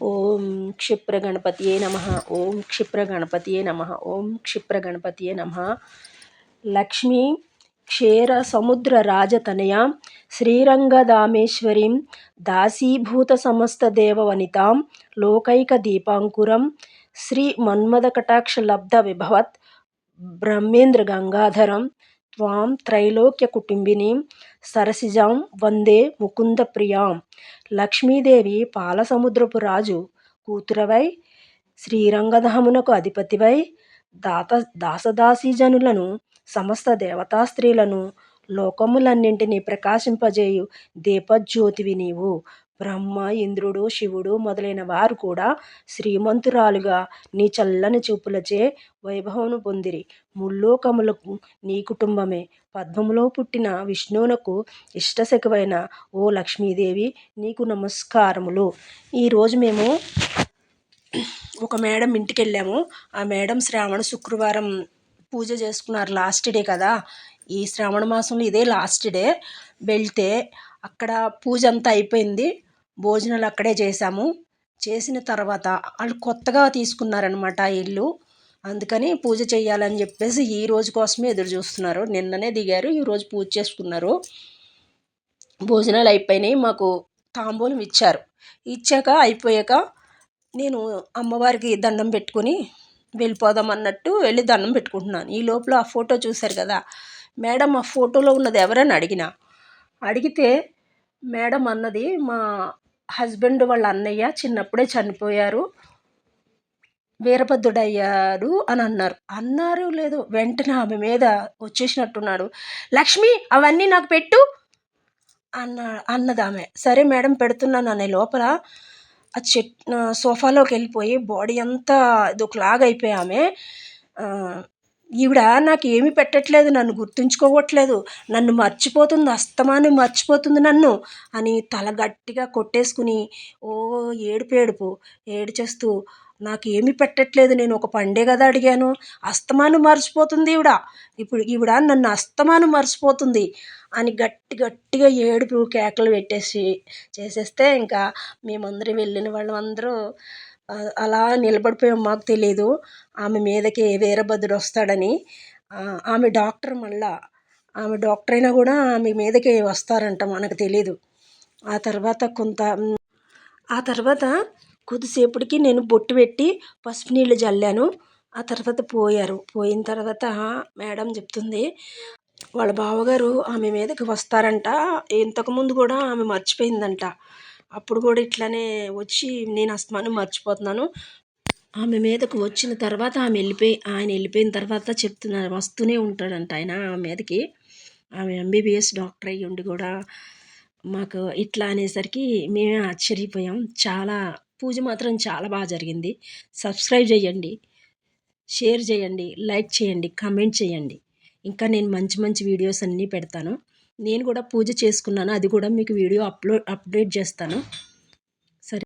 ఓం క్షిప్ర గణపతియే నమ ఓం క్షిప్ర గణపతియే నమ ఓం క్షిప్ర గణపతియే నమ. లక్ష్మీ క్షేర సముద్ర రాజతనయ శ్రీరంగదామేశ్వరీం దాసీభూత సమస్త దేవవనితాం లోకైక దీపాంకురం శ్రీ మన్మద కటాక్ష లబ్ధ విభవత్ బ్రహ్మేంద్ర గంగాధరం త్వాం త్రైలోక్య కుటుంబినీం సరసిజాం వందే ముకుంద ప్రియాం లక్ష్మీదేవి పాలసముద్రపు రాజు కూతురవై శ్రీరంగధామునకు అధిపతివై దాత దాసదాసీజనులను సమస్త దేవతా స్త్రీలను లోకములన్నింటినీ ప్రకాశింపజేయు దీపజ్యోతివి నీవు. బ్రహ్మ ఇంద్రుడు శివుడు మొదలైన వారు కూడా శ్రీమంతురాలుగా నీ చల్లని చూపులచే వైభవము పొందిరి. ముల్లోకములకు నీ కుటుంబమే. పద్మములో పుట్టిన విష్ణువునకు ఇష్టశకువైన ఓ లక్ష్మీదేవి నీకు నమస్కారములు. ఈరోజు మేము ఒక మేడం ఇంటికి వెళ్ళాము ఆ మేడం శ్రావణ శుక్రవారం పూజ చేసుకున్నారు లాస్ట్ డే కదా. ఈ శ్రావణ మాసంలో ఇదే లాస్ట్ డే. వెళ్తే అక్కడ పూజ అంతా అయిపోయింది. భోజనాలు అక్కడే చేసాము చేసిన తర్వాత వాళ్ళు కొత్తగా తీసుకున్నారనమాట ఆ ఇల్లు. అందుకని పూజ చేయాలని చెప్పేసి ఈ రోజు కోసమే ఎదురు చూస్తున్నారు. నిన్ననే దిగారు ఈరోజు పూజ చేసుకున్నారు. భోజనాలు అయిపోయినాయి మాకు తాంబూలం ఇచ్చారు. ఇచ్చాక అయిపోయాక నేను అమ్మవారికి దండం పెట్టుకొని వెళ్ళిపోదాం అన్నట్టు వెళ్ళి దండం పెట్టుకుంటున్నాను. ఈ లోపల ఆ ఫోటో చూశారు కదా? మేడం ఆ ఫోటోలో ఉన్నది ఎవరని అడిగిన. అడిగితే మేడం అన్నది మా హస్బెండ్ వాళ్ళ అన్నయ్య చిన్నప్పుడే చనిపోయారు. వీరభద్రుడయ్యాడు అని అన్నారు. అన్నారు లేదు వెంటనే ఆమె మీద వచ్చేసినట్టున్నాడు. లక్ష్మి అవన్నీ నాకు పెట్టు అన్న అన్నది ఆమె. సరే మేడం పెడుతున్నాను అనే లోపల ఆ చెట్ సోఫాలోకి వెళ్ళిపోయి బాడీ అంతా ఇదొకలాగా అయిపోయి ఆమె ఈవిడ నాకు ఏమి పెట్టట్లేదు నన్ను గుర్తుంచుకోవట్లేదు నన్ను మర్చిపోతుంది అస్తమానం మర్చిపోతుంది నన్ను అని తల గట్టిగా కొట్టేసుకుని ఓ ఏడుపు ఏడుపు ఏడుచేస్తూ నాకు ఏమి పెట్టట్లేదు నేను ఒక పండే కదా అడిగాను అస్తమానం మర్చిపోతుంది ఈవిడ ఇప్పుడు ఈవిడ నన్ను అస్తమానం మర్చిపోతుంది అని గట్టి గట్టిగా ఏడుపు కేకలు పెట్టేసి చేసేస్తే ఇంకా మేమందరం వెళ్ళిన వాళ్ళందరూ అలా నిలబడిపోయాం మాకు తెలియదు ఆమె మీదకి వీరభద్రుడు వస్తాడని. ఆమె డాక్టర్ మళ్ళా. ఆమె డాక్టర్ అయినా కూడా ఆమె మీదకి వస్తారంట మనకు తెలీదు. ఆ తర్వాత కొంత ఆ తర్వాత కొద్దిసేపటికి నేను బొట్టు పెట్టి పసుపు నీళ్ళు చల్లాను ఆ తర్వాత పోయారు. పోయిన తర్వాత మేడం చెప్తుంది వాళ్ళ బావగారు ఆమె మీదకి వస్తారంట. ఇంతకుముందు కూడా ఆమె మర్చిపోయిందంట. అప్పుడు కూడా ఇట్లానే వచ్చి నేను అస్తమానం మర్చిపోతున్నాను. ఆమె మీదకు వచ్చిన తర్వాత ఆమె వెళ్ళిపోయి ఆయన వెళ్ళిపోయిన తర్వాత చెప్తున్నారు వస్తూనే ఉంటాడంట ఆయన ఆమె మీదకి. ఆమె ఎంబీబీఎస్ డాక్టర్ అయ్యి ఉండి కూడా మాకు ఇట్లా అనేసరికి మేమే ఆశ్చర్యపోయాం. చాలా పూజ మాత్రం చాలా బాగా జరిగింది. సబ్స్క్రైబ్ చేయండి షేర్ చేయండి లైక్ చేయండి కమెంట్ చేయండి. ఇంకా నేను మంచి మంచి వీడియోస్ అన్నీ పెడతాను. నేను కూడా పూజ చేసుకున్నాను. అది కూడా మీకు వీడియో అప్లోడ్ అప్డేట్ చేస్తాను.